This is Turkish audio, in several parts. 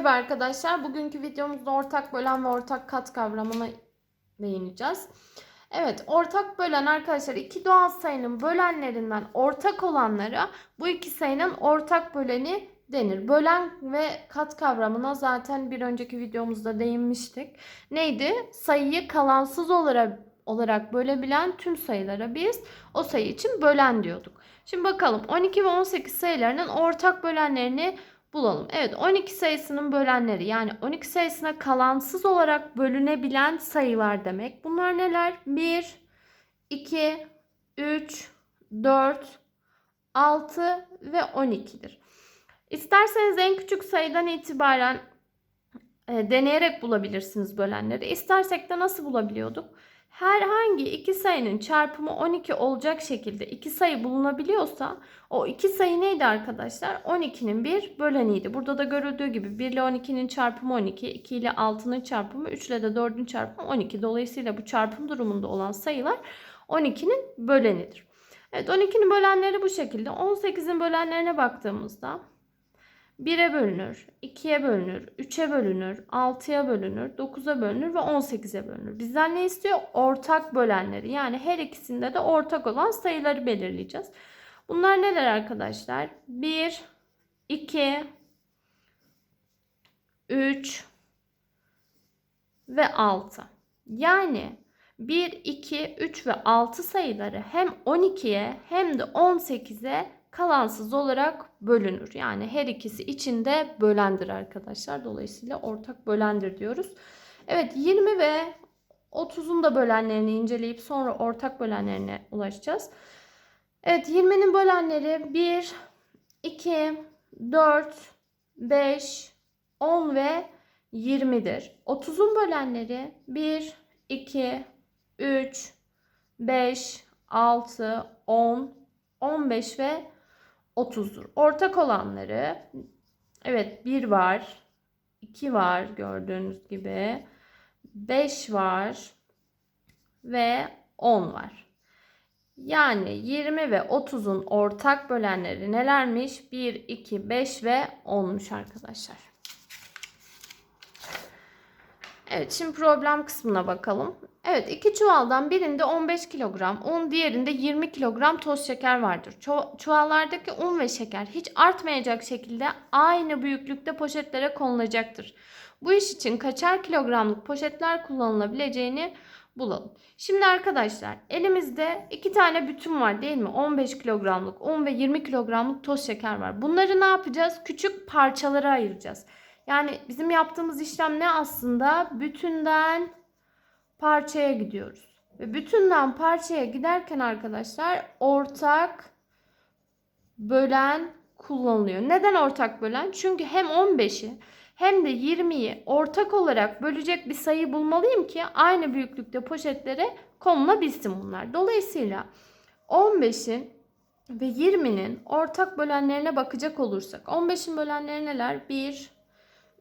Merhaba arkadaşlar. Bugünkü videomuzda ortak bölen ve ortak kat kavramına değineceğiz. Evet, ortak bölen arkadaşlar iki doğal sayının bölenlerinden ortak olanlara bu iki sayının ortak böleni denir. Bölen ve kat kavramına zaten bir önceki videomuzda değinmiştik. Neydi? Sayıyı kalansız olarak olarak bölebilen tüm sayılara biz o sayı için bölen diyorduk. Şimdi bakalım 12 ve 18 sayılarının ortak bölenlerini bulalım. Evet 12 sayısının bölenleri yani 12 sayısına kalansız olarak bölünebilen sayılar demek. Bunlar neler? 1, 2, 3, 4, 6 ve 12'dir. İsterseniz en küçük sayıdan itibaren e, deneyerek bulabilirsiniz bölenleri. İstersek de nasıl bulabiliyorduk? Herhangi iki sayının çarpımı 12 olacak şekilde iki sayı bulunabiliyorsa o iki sayı neydi arkadaşlar? 12'nin bir böleniydi. Burada da görüldüğü gibi 1 ile 12'nin çarpımı 12, 2 ile 6'nın çarpımı, 3 ile de 4'ün çarpımı 12. Dolayısıyla bu çarpım durumunda olan sayılar 12'nin bölenidir. Evet 12'nin bölenleri bu şekilde. 18'in bölenlerine baktığımızda 1'e bölünür, 2'ye bölünür, 3'e bölünür, 6'ya bölünür, 9'a bölünür ve 18'e bölünür. Bizden ne istiyor? Ortak bölenleri. Yani her ikisinde de ortak olan sayıları belirleyeceğiz. Bunlar neler arkadaşlar? 1, 2, 3 ve 6. Yani 1, 2, 3 ve 6 sayıları hem 12'ye hem de 18'e kalansız olarak bölünür. Yani her ikisi içinde bölendir arkadaşlar. Dolayısıyla ortak bölendir diyoruz. Evet 20 ve 30'un da bölenlerini inceleyip sonra ortak bölenlerine ulaşacağız. Evet 20'nin bölenleri 1, 2, 4, 5, 10 ve 20'dir. 30'un bölenleri 1, 2, 3, 5, 6, 10, 15 ve 30'dur. Ortak olanları evet 1 var, 2 var gördüğünüz gibi, 5 var ve 10 var. Yani 20 ve 30'un ortak bölenleri nelermiş? 1, 2, 5 ve 10'muş arkadaşlar. Evet şimdi problem kısmına bakalım. Evet iki çuvaldan birinde 15 kilogram un diğerinde 20 kilogram toz şeker vardır. Çu- çuvallardaki un ve şeker hiç artmayacak şekilde aynı büyüklükte poşetlere konulacaktır. Bu iş için kaçar kilogramlık poşetler kullanılabileceğini bulalım. Şimdi arkadaşlar elimizde iki tane bütün var değil mi? 15 kilogramlık un ve 20 kilogramlık toz şeker var. Bunları ne yapacağız? Küçük parçalara ayıracağız. Yani bizim yaptığımız işlem ne aslında? Bütünden parçaya gidiyoruz. Ve bütünden parçaya giderken arkadaşlar ortak bölen kullanılıyor. Neden ortak bölen? Çünkü hem 15'i hem de 20'yi ortak olarak bölecek bir sayı bulmalıyım ki aynı büyüklükte poşetlere konulabilsin bunlar. Dolayısıyla 15'in ve 20'nin ortak bölenlerine bakacak olursak 15'in bölenleri neler? 1,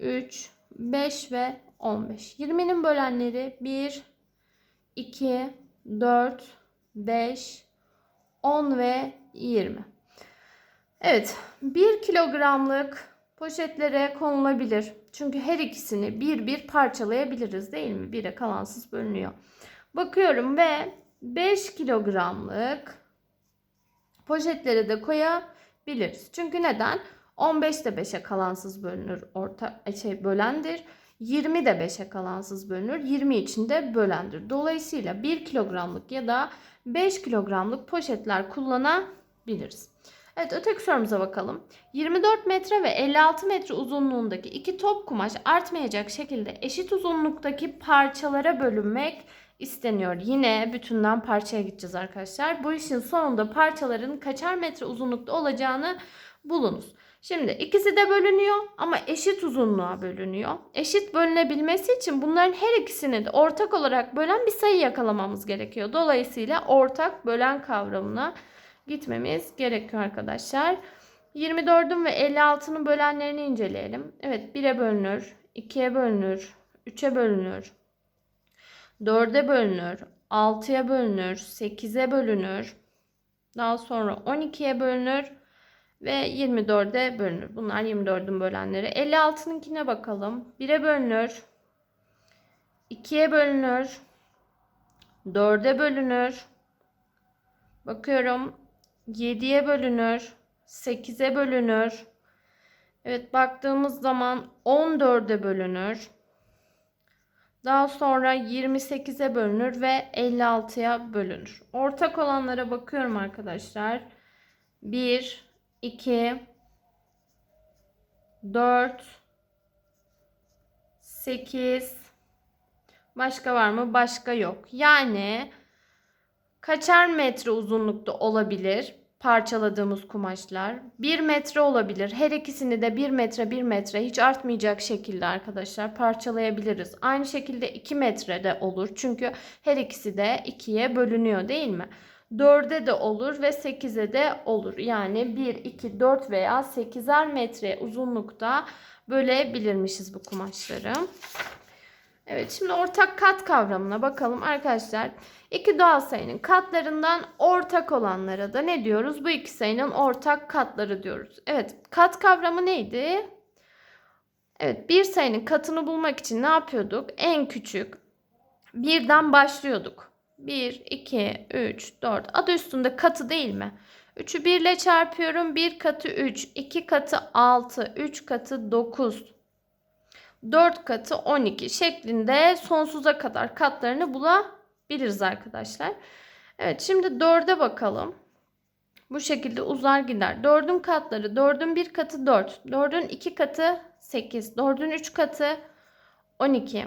3, 5 ve 15. 20'nin bölenleri 1, 2, 4, 5, 10 ve 20. Evet 1 kilogramlık poşetlere konulabilir. Çünkü her ikisini bir bir parçalayabiliriz değil mi? Bire kalansız bölünüyor. Bakıyorum ve 5 kilogramlık poşetlere de koyabiliriz. Çünkü neden? 15 de 5'e kalansız bölünür. Orta şey bölendir. 20 de 5'e kalansız bölünür. 20 için de bölendir. Dolayısıyla 1 kilogramlık ya da 5 kilogramlık poşetler kullanabiliriz. Evet öteki sorumuza bakalım. 24 metre ve 56 metre uzunluğundaki iki top kumaş artmayacak şekilde eşit uzunluktaki parçalara bölünmek isteniyor. Yine bütünden parçaya gideceğiz arkadaşlar. Bu işin sonunda parçaların kaçar metre uzunlukta olacağını bulunuz. Şimdi ikisi de bölünüyor ama eşit uzunluğa bölünüyor. Eşit bölünebilmesi için bunların her ikisini de ortak olarak bölen bir sayı yakalamamız gerekiyor. Dolayısıyla ortak bölen kavramına gitmemiz gerekiyor arkadaşlar. 24'ün ve 56'nın bölenlerini inceleyelim. Evet 1'e bölünür, 2'ye bölünür, 3'e bölünür, 4'e bölünür, 6'ya bölünür, 8'e bölünür. Daha sonra 12'ye bölünür ve 24'e bölünür. Bunlar 24'ün bölenleri. 56'nınkine bakalım. 1'e bölünür. 2'ye bölünür. 4'e bölünür. Bakıyorum 7'ye bölünür. 8'e bölünür. Evet baktığımız zaman 14'e bölünür. Daha sonra 28'e bölünür ve 56'ya bölünür. Ortak olanlara bakıyorum arkadaşlar. 1, 2, 4, 8. Başka var mı? Başka yok. Yani kaçar metre uzunlukta olabilir parçaladığımız kumaşlar? 1 metre olabilir. Her ikisini de 1 metre 1 metre hiç artmayacak şekilde arkadaşlar parçalayabiliriz. Aynı şekilde 2 metre de olur. Çünkü her ikisi de 2'ye bölünüyor değil mi? 4'e de olur ve 8'e de olur. Yani 1, 2, 4 veya 8'er metre uzunlukta bölebilirmişiz bu kumaşları. Evet şimdi ortak kat kavramına bakalım arkadaşlar. İki doğal sayının katlarından ortak olanlara da ne diyoruz? Bu iki sayının ortak katları diyoruz. Evet kat kavramı neydi? Evet bir sayının katını bulmak için ne yapıyorduk? En küçük birden başlıyorduk. 1, 2, 3, 4. Adı üstünde katı değil mi? 3'ü 1 ile çarpıyorum. 1 katı 3, 2 katı 6, 3 katı 9, 4 katı 12 şeklinde sonsuza kadar katlarını bulabiliriz arkadaşlar. Evet şimdi 4'e bakalım. Bu şekilde uzar gider. 4'ün katları 4'ün 1 katı 4. 4'ün 2 katı 8. 4'ün 3 katı 12.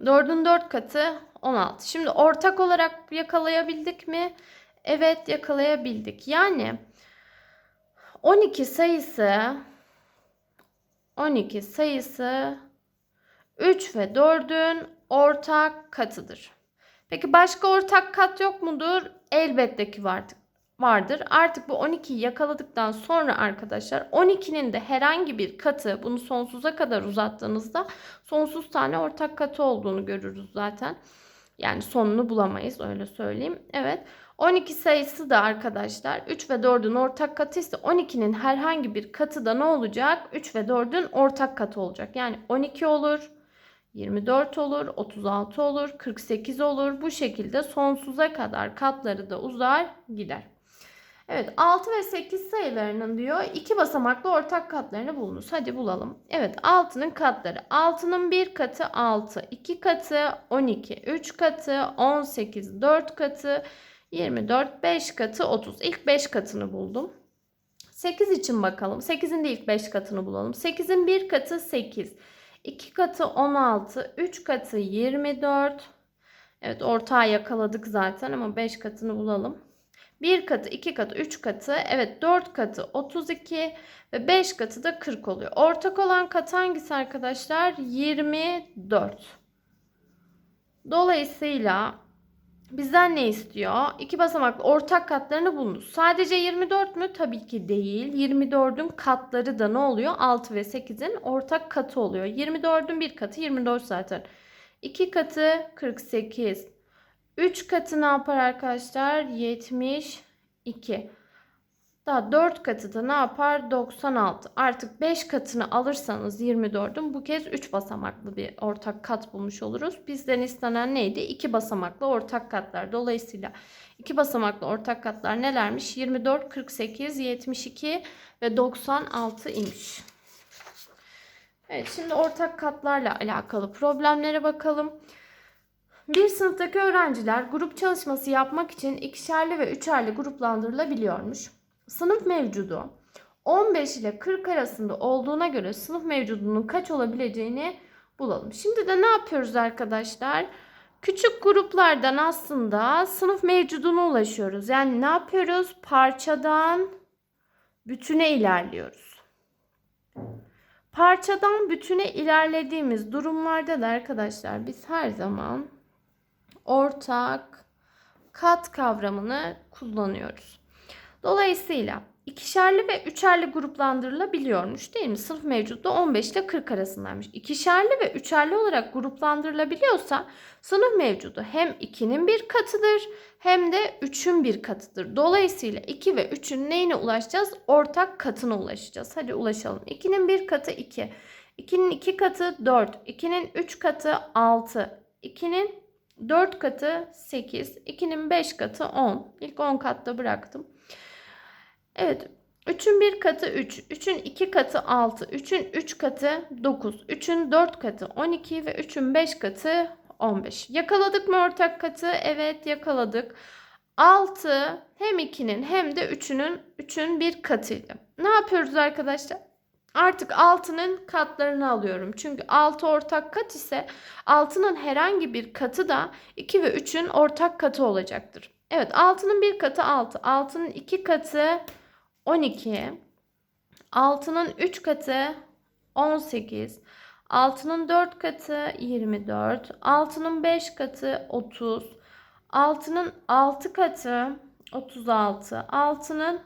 4'ün 4 katı 16. Şimdi ortak olarak yakalayabildik mi? Evet yakalayabildik. Yani 12 sayısı 12 sayısı 3 ve 4'ün ortak katıdır. Peki başka ortak kat yok mudur? Elbette ki vardır. Vardır. Artık bu 12'yi yakaladıktan sonra arkadaşlar 12'nin de herhangi bir katı bunu sonsuza kadar uzattığınızda sonsuz tane ortak katı olduğunu görürüz zaten. Yani sonunu bulamayız öyle söyleyeyim. Evet. 12 sayısı da arkadaşlar 3 ve 4'ün ortak katı ise 12'nin herhangi bir katı da ne olacak? 3 ve 4'ün ortak katı olacak. Yani 12 olur, 24 olur, 36 olur, 48 olur. Bu şekilde sonsuza kadar katları da uzar gider. Evet 6 ve 8 sayılarının diyor iki basamaklı ortak katlarını bulunuz. Hadi bulalım. Evet 6'nın katları. 6'nın 1 katı 6, 2 katı 12, 3 katı 18, 4 katı 24, 5 katı 30. İlk 5 katını buldum. 8 için bakalım. 8'in de ilk 5 katını bulalım. 8'in 1 katı 8. 2 katı 16. 3 katı 24. Evet ortağı yakaladık zaten ama 5 katını bulalım. 1 katı, 2 katı, 3 katı, evet 4 katı 32 ve 5 katı da 40 oluyor. Ortak olan kat hangisi arkadaşlar? 24. Dolayısıyla Bizden ne istiyor? İki basamaklı ortak katlarını bulunuz. Sadece 24 mü? Tabii ki değil. 24'ün katları da ne oluyor? 6 ve 8'in ortak katı oluyor. 24'ün bir katı 24 zaten. 2 katı 48. 3 katı ne yapar arkadaşlar? 72. Daha 4 katı da ne yapar? 96. Artık 5 katını alırsanız 24'ün bu kez 3 basamaklı bir ortak kat bulmuş oluruz. Bizden istenen neydi? 2 basamaklı ortak katlar. Dolayısıyla 2 basamaklı ortak katlar nelermiş? 24, 48, 72 ve 96 imiş. Evet şimdi ortak katlarla alakalı problemlere bakalım. Bir sınıftaki öğrenciler grup çalışması yapmak için ikişerli ve üçerli gruplandırılabiliyormuş. Sınıf mevcudu 15 ile 40 arasında olduğuna göre sınıf mevcudunun kaç olabileceğini bulalım. Şimdi de ne yapıyoruz arkadaşlar? Küçük gruplardan aslında sınıf mevcuduna ulaşıyoruz. Yani ne yapıyoruz? Parçadan bütüne ilerliyoruz. Parçadan bütüne ilerlediğimiz durumlarda da arkadaşlar biz her zaman ortak kat kavramını kullanıyoruz. Dolayısıyla ikişerli ve üçerli gruplandırılabiliyormuş değil mi? Sınıf mevcudu 15 ile 40 arasındaymış. İkişerli ve üçerli olarak gruplandırılabiliyorsa sınıf mevcudu hem 2'nin bir katıdır hem de 3'ün bir katıdır. Dolayısıyla 2 ve 3'ün neyine ulaşacağız? Ortak katına ulaşacağız. Hadi ulaşalım. 2'nin bir katı 2. 2'nin 2 katı 4. 2'nin 3 katı 6. 2'nin 4 katı 8. 2'nin 5 katı 10. İlk 10 katta bıraktım. Evet. 3'ün 1 katı 3. 3'ün 2 katı 6. 3'ün 3 katı 9. 3'ün 4 katı 12 ve 3'ün 5 katı 15. Yakaladık mı ortak katı? Evet yakaladık. 6 hem 2'nin hem de 3'ünün 3'ün bir katıydı. Ne yapıyoruz arkadaşlar? Artık 6'nın katlarını alıyorum. Çünkü 6 ortak kat ise 6'nın herhangi bir katı da 2 ve 3'ün ortak katı olacaktır. Evet 6'nın bir katı 6. 6'nın 2 katı 12. 6'nın 3 katı 18. 6'nın 4 katı 24. 6'nın 5 katı 30. 6'nın 6 katı 36. 6'nın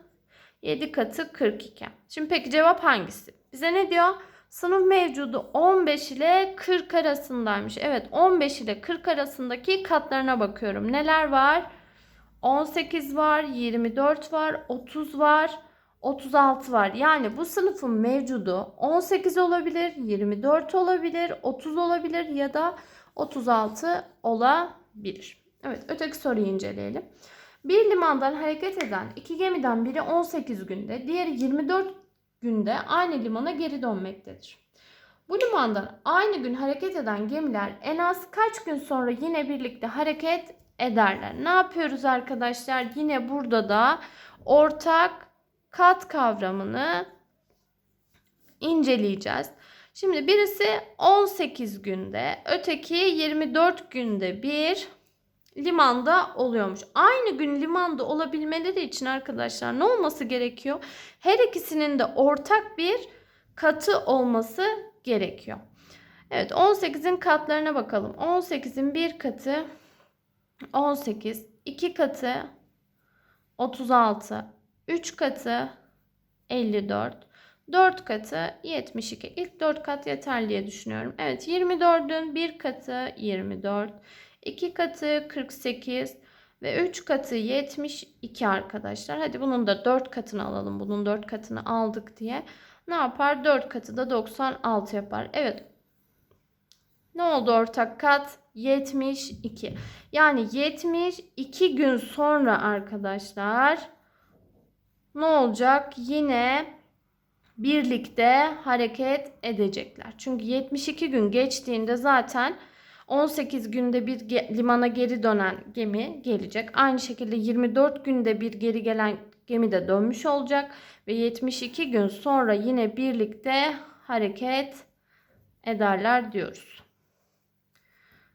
7 katı 42. Şimdi peki cevap hangisi? Bize ne diyor? Sınıf mevcudu 15 ile 40 arasındaymış. Evet 15 ile 40 arasındaki katlarına bakıyorum. Neler var? 18 var, 24 var, 30 var, 36 var. Yani bu sınıfın mevcudu 18 olabilir, 24 olabilir, 30 olabilir ya da 36 olabilir. Evet öteki soruyu inceleyelim. Bir limandan hareket eden iki gemiden biri 18 günde, diğeri 24 günde aynı limana geri dönmektedir. Bu limandan aynı gün hareket eden gemiler en az kaç gün sonra yine birlikte hareket ederler? Ne yapıyoruz arkadaşlar? Yine burada da ortak kat kavramını inceleyeceğiz. Şimdi birisi 18 günde, öteki 24 günde bir limanda oluyormuş. Aynı gün limanda olabilmeleri için arkadaşlar ne olması gerekiyor? Her ikisinin de ortak bir katı olması gerekiyor. Evet 18'in katlarına bakalım. 18'in bir katı 18, 2 katı 36, 3 katı 54, 4 katı 72. İlk 4 kat yeterli diye düşünüyorum. Evet 24'ün 1 katı 24, 2 katı 48 ve 3 katı 72 arkadaşlar. Hadi bunun da 4 katını alalım. Bunun 4 katını aldık diye. Ne yapar? 4 katı da 96 yapar. Evet. Ne oldu ortak kat? 72. Yani 72 gün sonra arkadaşlar ne olacak? Yine birlikte hareket edecekler. Çünkü 72 gün geçtiğinde zaten 18 günde bir limana geri dönen gemi gelecek. Aynı şekilde 24 günde bir geri gelen gemi de dönmüş olacak ve 72 gün sonra yine birlikte hareket ederler diyoruz.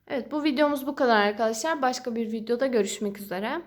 Evet bu videomuz bu kadar arkadaşlar. Başka bir videoda görüşmek üzere.